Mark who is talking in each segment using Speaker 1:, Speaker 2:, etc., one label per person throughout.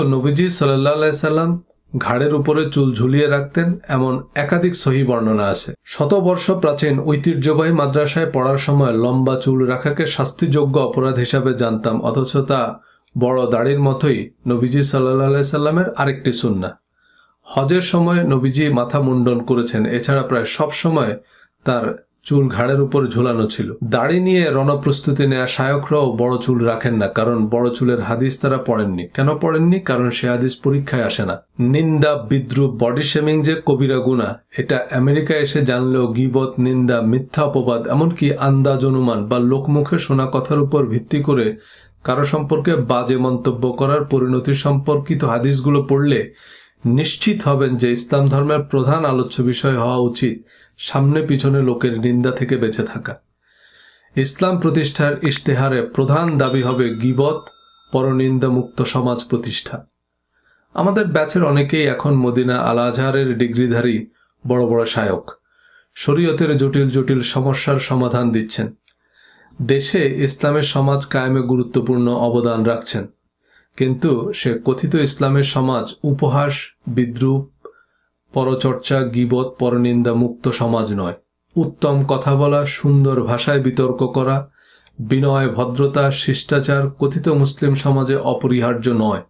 Speaker 1: নবীজি সাল্লাহ সাল্লাম ঘাড়ের উপরে চুল ঝুলিয়ে রাখতেন এমন একাধিক সহি বর্ণনা আছে। শতবর্ষ প্রাচীন ঐতিহ্যবাহী মাদ্রাসায় পড়ার সময় লম্বা চুল রাখাকে শাস্তিযোগ্য অপরাধ হিসাবে জানতাম, অথচ তা বড় দাড়ির মতোই নবীজি সাল্লাহ সাল্লামের আরেকটি সুন্না হজের সময় নবীজি মাথা মুন্ডন করেছেন, এছাড়া প্রায় সব সময় তার চুল ঘাড়ের উপর ঝুলানো ছিল। দাড়ি নিয়ে রণপ্রস্তুতি নেয়া শায়করাও বড় চুল রাখেন না, কারণ বড় চুলের হাদিস তারা পড়েননি। কেন পড়েননি? কারণ সে হাদিস পরীক্ষায় আসে না। নিন্দা, বিদ্রুপ, বডি শেমিং যে কবিরা গুণা এটা আমেরিকায় এসে জানলেও গিবত, নিন্দা, মিথ্যা অপবাদ, এমনকি আন্দাজ অনুমান বা লোকমুখে শোনা কথার উপর ভিত্তি করে কারও সম্পর্কে বাজে মন্তব্য করার পরিণতি সম্পর্কিত হাদিসগুলো পড়লে নিশ্চিত হবেন যে ইসলাম ধর্মের প্রধান আলোচ্য বিষয় হওয়া উচিত সামনে পিছনে লোকের নিন্দা থেকে বেঁচে থাকা। ইসলাম প্রতিষ্ঠার ইশতেহারে প্রধান দাবি হবে গিবত পরনিন্দা মুক্ত সমাজ প্রতিষ্ঠা। আমাদের ব্যাচের অনেকেই এখন মদিনা আল আজহারের ডিগ্রিধারী, বড় বড় শায়ক শরীয়তের জটিল জটিল সমস্যার সমাধান দিচ্ছেন। দেশে ইসলামের সমাজ কায়েমে গুরুত্বপূর্ণ অবদান রাখছেন। কিন্তু সে কথিত ইসলামের সমাজ উপহাস, বিদ্রুপ, পরচর্চা, গিবত, পরনিন্দা মুক্ত সমাজ নয়। উত্তম কথা বলা, সুন্দর ভাষায় বিতর্ক করা, বিনয়, ভদ্রতা, শিষ্টাচার কথিত মুসলিম সমাজে অপরিহার্য নয়।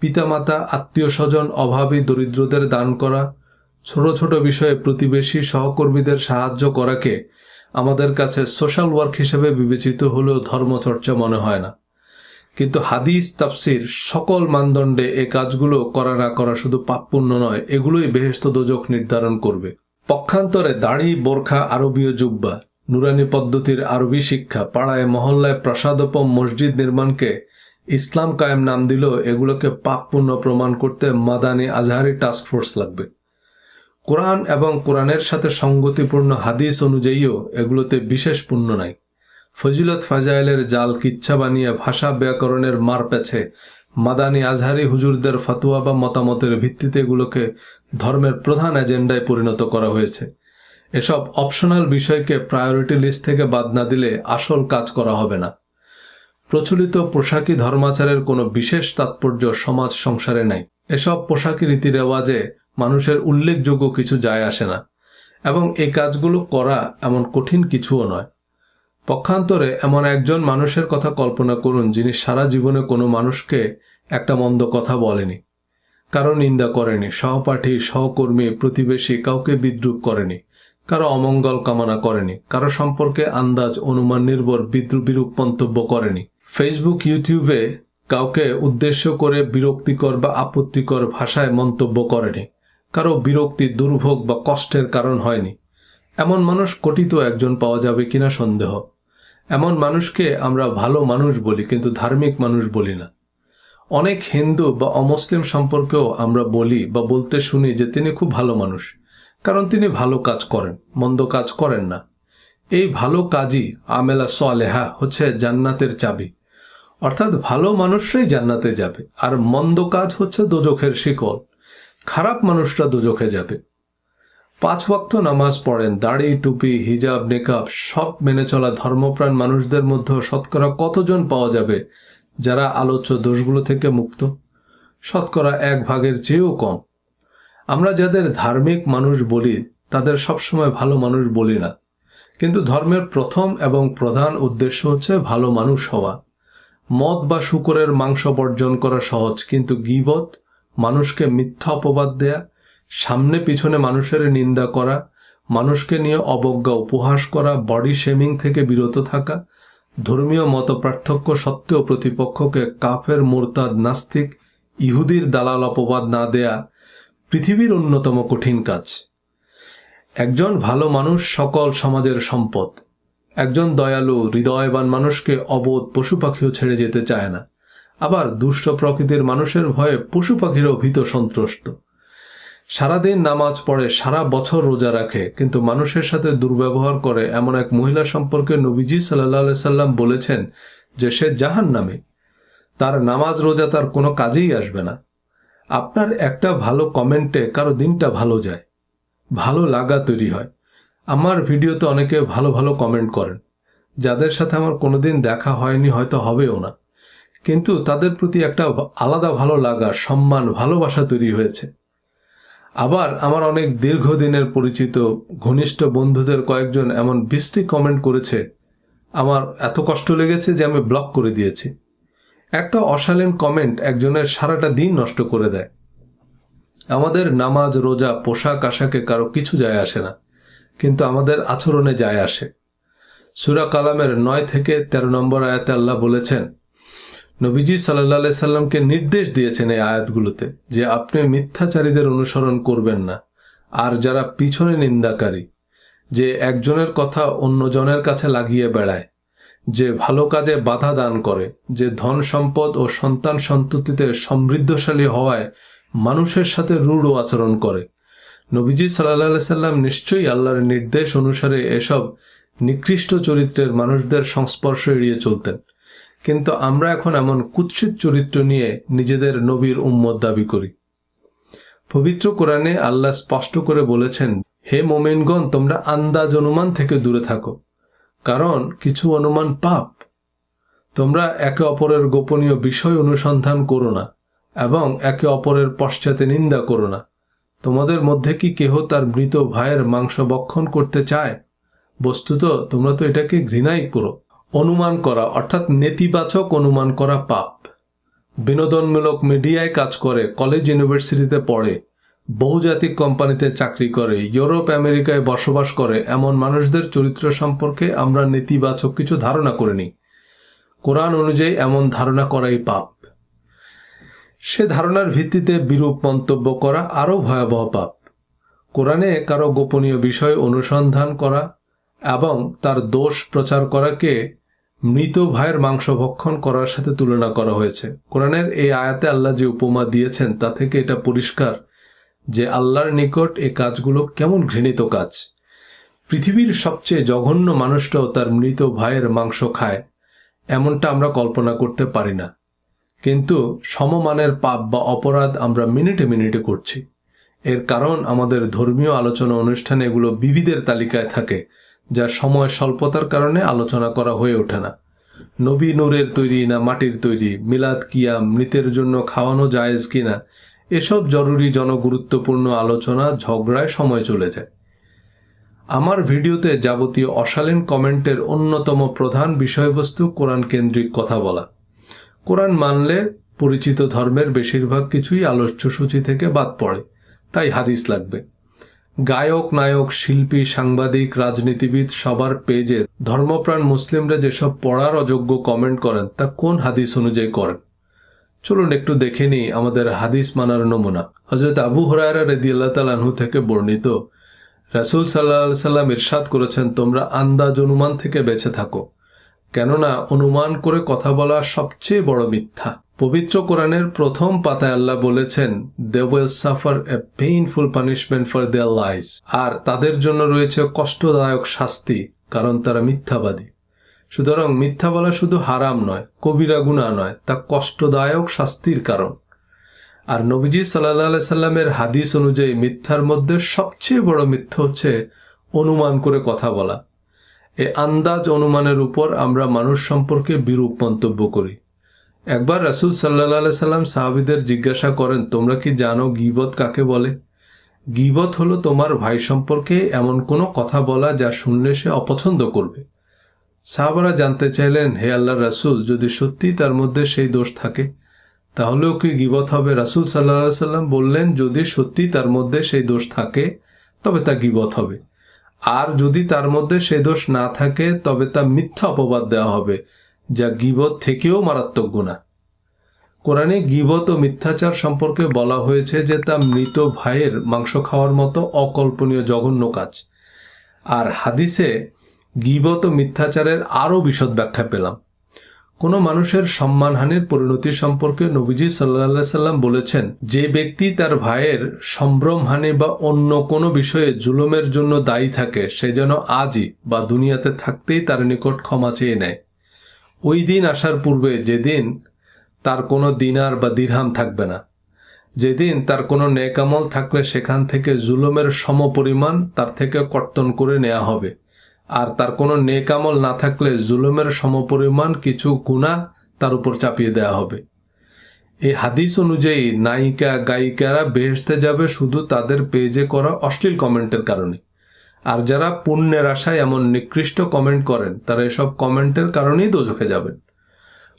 Speaker 1: পিতামাতা আত্মীয় স্বজন অভাবী, দরিদ্রদের দান করা, ছোট ছোট বিষয়ে প্রতিবেশী, সহকর্মীদের সাহায্য করাকে আমাদের কাছে সোশ্যাল ওয়ার্ক হিসেবে বিবেচিত হলেও ধর্মচর্চা মনে হয় না। কিন্তু হাদিস, তাফসির সকল মানদণ্ডে এ কাজগুলো করা না করা শুধু পাপপুণ্য নয়, এগুলোই বেহেস্ত দোজক নির্ধারণ করবে। পক্ষান্তরে দাড়ি, বোরখা, আরবীয় জুব্বা, নুরানি পদ্ধতির আরবি শিক্ষা, পাড়ায়, মহল্লায় প্রসাদোপম মসজিদ নির্মাণকে ইসলাম কায়েম নাম দিলেও এগুলোকে পাপপুণ্য প্রমাণ করতে মাদানি আজহারি টাস্কফোর্স লাগবে। কোরআন এবং কোরআনের সাথে সঙ্গতিপূর্ণ হাদিস অনুযায়ীও এগুলোতে বিশেষ পুণ্য নাই। ফজিলত ফাজাইলের জাল কিচ্ছা বানিয়ে ভাষা ব্যাকরণের মার পেছে। মাদানি আজহারি হুজুরদের ফাতুয়া বা মতামতের ভিত্তিতে এগুলোকে ধর্মের প্রধান এজেন্ডায় পরিণত করা হয়েছে। এসব অপশনাল বিষয়কে প্রায়োরিটি লিস্ট থেকে বাদ না দিলে আসল কাজ করা হবে না। প্রচলিত পোশাকি ধর্মাচারের কোনো বিশেষ তাৎপর্য সমাজ সংসারে নাই। এসব পোশাকি রীতি রেওয়াজে মানুষের উল্লেখযোগ্য কিছু যায় আসে না। এবং এই কাজগুলো করা এমন কঠিন কিছুও নয়। পক্ষান্তরে এমন একজন মানুষের কথা কল্পনা করুন যিনি সারা জীবনে কোনো মানুষকে একটা মন্দ কথা বলেনি, কারও নিন্দা করেনি, সহপাঠী, সহকর্মী, প্রতিবেশী, কাউকে বিদ্রুপ করেনি, কারও অমঙ্গল কামনা করেনি, কারও সম্পর্কে আন্দাজ, অনুমান, নির্ভর, বিদ্রুপ বিরূপ মন্তব্য করেনি। ফেসবুক ইউটিউবে কাউকে উদ্দেশ্য করে বিরক্তিকর বা আপত্তিকর ভাষায় মন্তব্য করেনি, কারও বিরক্তি, দুর্ভোগ বা কষ্টের কারণ হয়নি। এমন মানুষ কটিত একজন পাওয়া যাবে কিনা সন্দেহ। এমন মানুষকে আমরা ভালো মানুষ বলি, কিন্তু ধার্মিক মানুষ বলি না। অনেক হিন্দু বা অমুসলিম সম্পর্কেও আমরা বলি বা বলতে শুনি যে তিনি খুব ভালো মানুষ, কারণ তিনি ভালো কাজ করেন, মন্দ কাজ করেন না। এই ভালো কাজই আমেলা সোয়ালেহা হচ্ছে জান্নাতের চাবি। অর্থাৎ ভালো মানুষরাই জান্নাতে যাবে, আর মন্দ কাজ হচ্ছে দোজখের শিকল। খারাপ মানুষরা দোজখে যাবে। পাঁচ ওয়াক্ত নামাজ পড়েন, দাড়ি, টুপি, হিজাব, নেকাব, সব মেনে চলা ধর্মপ্রাণ মানুষদের মধ্যে শতকরা কতজন পাওয়া যাবে? যারা আলোচ্য দোষগুলো থেকে মুক্ত? শতকরা এক ভাগের চেয়েও কম। আমরা যাদের ধার্মিক মানুষ বলি, তাদের সবসময় ভালো মানুষ বলি না। কিন্তু ধর্মের প্রথম এবং প্রধান উদ্দেশ্য হচ্ছে ভালো মানুষ হওয়া। মদ বা শুকরের মাংস বর্জন করা সহজ, কিন্তু গিবত, মানুষকে মিথ্যা অপবাদ দেয়া সামনে পিছনে মানুষের নিন্দা করা, মানুষকে নিয়ে অবজ্ঞা উপহাস করা বডি শেমিং থেকে বিরত থাকা, ধর্মীয় মত পার্থক্য সত্ত্বেও প্রতিপক্ষকে কাফের, মোরতাদ, নাস্তিক, ইহুদির দালাল অপবাদ না দেয়া পৃথিবীর অন্যতম কঠিন কাজ। একজন ভালো মানুষ সকল সমাজের সম্পদ। একজন দয়ালু, হৃদয়বান মানুষকে অবোধ পশু পাখিও ছেড়ে যেতে চায় না। আবার দুষ্ট প্রকৃতির মানুষের ভয়ে পশু পাখিরও ভীত সন্ত্রস্ত সারাদিন নামাজ পড়ে সারা বছর রোজা রাখে, কিন্তু মানুষের সাথে দুর্ব্যবহার করে এমন এক মহিলা সম্পর্কে নবীজি সাল্লাহ সাল্লাম বলেছেন যে সে জাহান নামে তার নামাজ রোজা তার কোনো কাজেই আসবে না। আপনার একটা ভালো কমেন্টে কারও দিনটা ভালো যায়, ভালো লাগা তৈরি হয়। আমার ভিডিওতে অনেকে ভালো ভালো কমেন্ট করেন, যাদের সাথে আমার কোনোদিন দেখা হয়নি হয়তো হবেও না। কিন্তু তাদের প্রতি একটা আলাদা ভালো লাগা, সম্মান, ভালোবাসা তৈরি হয়েছে। আবার আমার অনেক দীর্ঘদিনের পরিচিত ঘনিষ্ঠ বন্ধুদের কয়েকজন এমন বৃষ্টি কমেন্ট করেছে, আমার এত কষ্ট লেগেছে যে আমি ব্লক করে দিয়েছি। একটা অশালীন কমেন্ট একজনের সারাটা দিন নষ্ট করে দেয়। আমাদের নামাজ, রোজা, পোশাক, আশাকে কারও কিছু যায় আসে না, কিন্তু আমাদের আচরণে যায় আসে। সুরা কালামের নয় থেকে তেরো নম্বর আয়াতে আল্লাহ বলেছেন নবীজি সাল্লাহ সাল্লামকে নির্দেশ দিয়েছেন এই আয়াতগুলোতে যে আপনি মিথ্যাচারীদের অনুসরণ করবেন না। আর যারা পিছনে নিন্দাকারী, যে একজনের কথা অন্যজনের কাছে লাগিয়ে বেড়ায়, যে ভালো কাজে বাধা দান করে, যে ধন সম্পদ ও সন্তান সন্ততিতে সমৃদ্ধশালী হওয়ায় মানুষের সাথে রূঢ় আচরণ করে। নবীজি সাল্লাহ সাল্লাম নিশ্চয়ই আল্লাহর নির্দেশ অনুসারে এসব নিকৃষ্ট চরিত্রের মানুষদের সংস্পর্শ এড়িয়ে চলতেন। কিন্তু আমরা এখন এমন কুৎসিত চরিত্র নিয়ে নিজেদের নবীর উম্মত দাবি করি। পবিত্র কোরআনে আল্লাহ স্পষ্ট করে বলেছেন, হে মোমেনগণ, তোমরা আন্দাজ অনুমান থেকে দূরে থাকো, কারণ কিছু অনুমান পাপ। তোমরা একে অপরের গোপনীয় বিষয় অনুসন্ধান করো না এবং একে অপরের পশ্চাতে নিন্দা করো না। তোমাদের মধ্যে কি কেহ তার মৃত ভাইয়ের মাংস বক্ষণ করতে চায়? বস্তুত তোমরা তো এটাকে ঘৃণাই করো। অনুমান করা, অর্থাৎ নেতিবাচক অনুমান করা পাপ। বিনোদনমূলক মিডিয়ায় কাজ করে, কলেজ ইউনিভার্সিটিতে পড়ে, বহুজাতিক কোম্পানিতে চাকরি করে, ইউরোপ, আমেরিকায় বসবাস করে, এমন মানুষদের চরিত্র সম্পর্কে আমরা নেতিবাচক কিছু ধারণা করে নিই কোরআন অনুযায়ী এমন ধারণা করাই পাপ। সে ধারণার ভিত্তিতে বিরূপ মন্তব্য করা আরও ভয়াবহ পাপ। কোরআনে কারও গোপনীয় বিষয় অনুসন্ধান করা এবং তার দোষ প্রচার করাকে মৃত ভাইয়ের মাংস ভক্ষণ করার সাথে তুলনা করা হয়েছে। কোরআনের এই আয়াতে আল্লাহ যে উপমা দিয়েছেন, তা থেকে এটা পরিষ্কার যে আল্লাহর নিকট এ কাজগুলো কেমন ঘৃণিত কাজ। পৃথিবীর সবচেয়ে জঘন্য মানুষটাও তার মৃত ভাইয়ের মাংস খায়, এমনটা আমরা কল্পনা করতে পারি না। কিন্তু সমমানের পাপ বা অপরাধ আমরা মিনিটে মিনিটে করছি। এর কারণ আমাদের ধর্মীয় আলোচনা অনুষ্ঠানে এগুলো বিবিধের তালিকায় থাকে। যা সময় স্বল্পতার কারণে আলোচনা করা হয়ে ওঠে না। নবী নূরের তৈরি না মাটির তৈরি, মিলাদ, কিয়াম, মৃতের জন্য খাওয়ানো জায়েজ কিনা, এসব জরুরি জনগুরুত্বপূর্ণ আলোচনা, ঝগড়ায় সময় চলে যায়। আমার ভিডিওতে যাবতীয় অশালীন কমেন্টের অন্যতম প্রধান বিষয়বস্তু কোরআন কেন্দ্রিক কথা বলা। কোরআন মানলে পরিচিত ধর্মের বেশিরভাগ কিছুই আলোচ্য সূচি থেকে বাদ পড়ে, তাই হাদিস লাগবে। গায়ক, নায়ক, শিল্পী, সাংবাদিক, রাজনীতিবিদ সবার পেজে ধর্মপ্রাণ মুসলিমরা যেসব পড়ার অযোগ্য কমেন্ট করেন, তা কোন হাদিস অনুযায়ী করেন? চলুন একটু দেখে নিই আমাদের হাদিস মানার নমুনা। হজরত আবু হরায়রা রেদি আল্লাহ থেকে বর্ণিত, রাসুল সাল্লাহ সাল্লাম ইরশাদ করেছেন, তোমরা আন্দাজ অনুমান থেকে বেঁচে থাকো। কেননা অনুমান করে কথা বলা সবচেয়ে বড় মিথ্যা। পবিত্র কোরআনের প্রথম পাতায় আল্লাহ বলেছেন they will suffer a painful punishment for their lies আর তাদের জন্য রয়েছে কষ্টদায়ক শাস্তি, কারণ তারা মিথ্যাবাদী। সুতরাং মিথ্যা বলা শুধু হারাম নয়, কবিরা গুণা নয়, তা কষ্টদায়ক শাস্তির কারণ। আর নবীজি সাল্লাহ সাল্লামের হাদিস অনুযায়ী মিথ্যার মধ্যে সবচেয়ে বড় মিথ্যা হচ্ছে অনুমান করে কথা বলা। এ আন্দাজ অনুমানের উপর আমরা মানুষ সম্পর্কে বিরূপ মন্তব্য করি। একবার রাসুল সাল্লাহ সাল্লাম সাহাবিদের জিজ্ঞাসা করেন, তোমরা কি জানো গিবত কাকে বলে? গিবত হলো তোমার ভাই সম্পর্কে এমন কোনো কথা বলা যা শুনলে সে অপছন্দ করবে। সাহাবারা জানতে চাইলেন, হে আল্লাহ রাসুল, যদি সত্যি তার মধ্যে সেই দোষ থাকে, তাহলেও কি গিবত হবে? রাসুল সাল্লাহ সাল্লাম বললেন, যদি সত্যি তার মধ্যে সেই দোষ থাকে, তবে তা গিবত হবে। আর যদি তার মধ্যে সে দোষ না থাকে, তবে তা মিথ্যা অপবাদ দেওয়া হবে। যা গিবত থেকেও মারাত্মক গুণা কোরআনে গিবত ও মিথ্যাচার সম্পর্কে বলা হয়েছে যে তা মৃত ভাইয়ের মাংস খাওয়ার মতো অকল্পনীয়, জঘন্য কাজ। আর হাদিসে গিবত ও মিথ্যাচারের আরও বিশদ ব্যাখ্যা পেলাম। কোনো মানুষের সম্মানহানির পরিণতি সম্পর্কে নবীজি সাল্লা সাল্লাম বলেছেন, যে ব্যক্তি তার ভাইয়ের সম্ভ্রমহানি বা অন্য কোনো বিষয়ে জুলুমের জন্য দায়ী থাকে, সে যেন আজই বা দুনিয়াতে থাকতেই তার নিকট ক্ষমা চেয়ে নেয়। ওই দিন আসার পূর্বে যেদিন তার কোনো দিনার বা দিরহাম থাকবে না, যেদিন তার কোনো নেকামল থাকলে সেখান থেকে জুলুমের সমপরিমাণ তার থেকে কর্তন করে নেওয়া হবে। আর তার কোনো নেকামল না থাকলে জুলুমের সমপরিমাণ কিছু গুণা তার উপর চাপিয়ে দেওয়া হবে। এই হাদিস অনুযায়ী নায়িকা, গায়িকারা বেহেশতে যাবে শুধু তাদের পেজে করা অশ্লীল কমেন্টের কারণে। আর যারা পুণ্যের আশায় এমন নিকৃষ্ট কমেন্ট করেন, তারা এসব কমেন্টের কারণেই দোজখে যাবেন।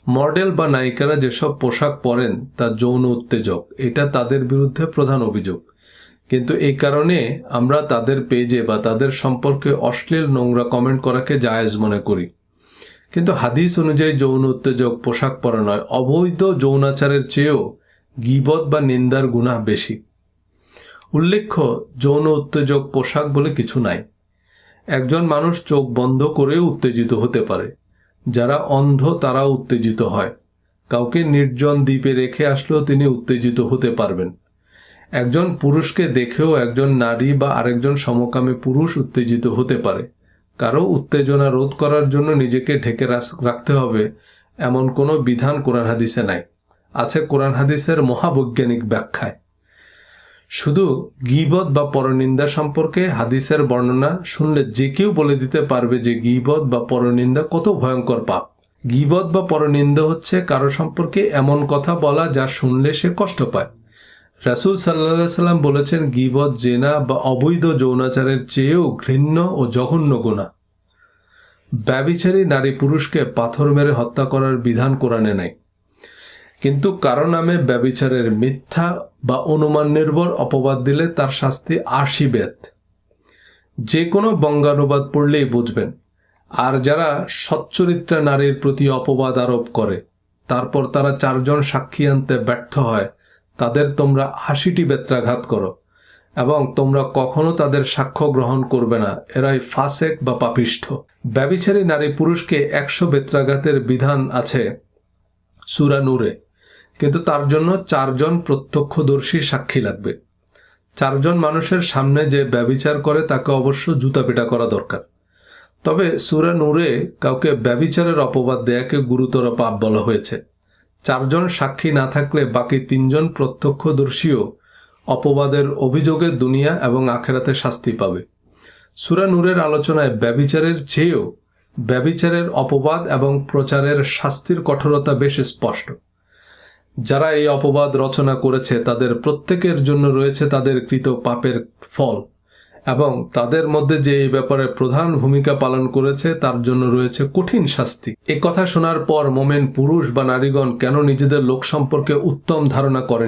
Speaker 1: মডেল বা নায়িকারা যেসব পোশাক পরেন, তা যৌন উত্তেজক, এটা তাদের বিরুদ্ধে প্রধান অভিযোগ। কিন্তু এই কারণে আমরা তাদের পেজে বা তাদের সম্পর্কে অশ্লীল নোংরা কমেন্ট করাকে জায়েজ মনে করি। কিন্তু হাদিস অনুযায়ী যৌন উত্তেজক পোশাক পরা নয়, অবৈধ যৌনাচারের চেয়েও গিবত বা নিন্দার গুনাহ বেশি। উল্লেখ্য, যৌন উত্তেজক পোশাক বলে কিছু নাই। একজন মানুষ চোখ বন্ধ করেও উত্তেজিত হতে পারে। যারা অন্ধ তারা উত্তেজিত হয়। কাউকে নির্জন দ্বীপে রেখে আসলেও তিনি উত্তেজিত হতে পারবেন। একজন পুরুষকে দেখেও একজন নারী বা আরেকজন সমকামী পুরুষ উত্তেজিত হতে পারে। কারও উত্তেজনা রোধ করার জন্য নিজেকে ঢেকে রাখতে হবে, এমন কোনো বিধান কোরআন হাদিসে নাই। আছে কোরআন হাদিসের মহাবৈজ্ঞানিক ব্যাখ্যায়। শুধু গিবত বা পরনিন্দা সম্পর্কে হাদিসের বর্ণনা শুনলে যে কেউ বলে দিতে পারবে যে গিবত বা পরনিন্দা কত ভয়ঙ্কর পাপ। গিবত বা পরনিন্দা হচ্ছে কারও সম্পর্কে এমন কথা বলা যা শুনলে সে কষ্ট পায়। রাসুল সাল্লাহ সাল্লাম বলেছেন, গিবত, জেনা বা অবৈধ যৌনাচারের চেয়েও ঘৃণ্য ও জঘন্য গুণা। ব্যবিচারী নারী পুরুষকে পাথর মেরে হত্যা করার বিধান কোরআনে নাই। কিন্তু কারও নামে ব্যবিচারের মিথ্যা বা অনুমান নির্ভর অপবাদ দিলে তার শাস্তি আশি বেদ। যে কোনো বঙ্গানুবাদ পড়লেই বুঝবেন। আর যারা সচ্চরিত্রা নারীর প্রতি অপবাদ আরোপ করে, তারপর তারা চারজন সাক্ষী আনতে ব্যর্থ হয়, তাদের তোমরা আশিটি বেত্রাঘাত করো এবং তোমরা কখনো তাদের সাক্ষ্য গ্রহণ করবে না। এরাই ফাসেক বা পাপিষ্ঠ। ব্যবিচারী নারী পুরুষকে একশো বেত্রাঘাতের বিধান আছে সুরা নূরে। কিন্তু তার জন্য চারজন প্রত্যক্ষদর্শী সাক্ষী লাগবে। চারজন মানুষের সামনে যে ব্যবিচার করে, তাকে অবশ্য জুতা পেটা করা দরকার। তবে সুরা নূরে কাউকে ব্যবিচারের অপবাদ দেয়াকে গুরুতর পাপ বলা হয়েছে। চারজন সাক্ষী না থাকলে বাকি তিনজন প্রত্যক্ষদর্শীও অপবাদের অভিযোগে দুনিয়া এবং আখেরাতে শাস্তি পাবে। সুরা নূরের আলোচনায় ব্যবিচারের চেয়েও ব্যবিচারের অপবাদ এবং প্রচারের শাস্তির কঠোরতা বেশ স্পষ্ট। যারা এই অপবাদ রচনা করেছে, তাদের প্রত্যেকের জন্য রয়েছে তাদের কৃত পাপের ফল। এবং তাদের মধ্যে যে এই ব্যাপারে প্রধান ভূমিকা পালন করেছে, তার জন্য রয়েছে কঠিন শাস্তি। এ কথা শোনার পর মোমেন পুরুষ বা নারীগণ কেন নিজেদের লোক সম্পর্কে উত্তম ধারণা করেন?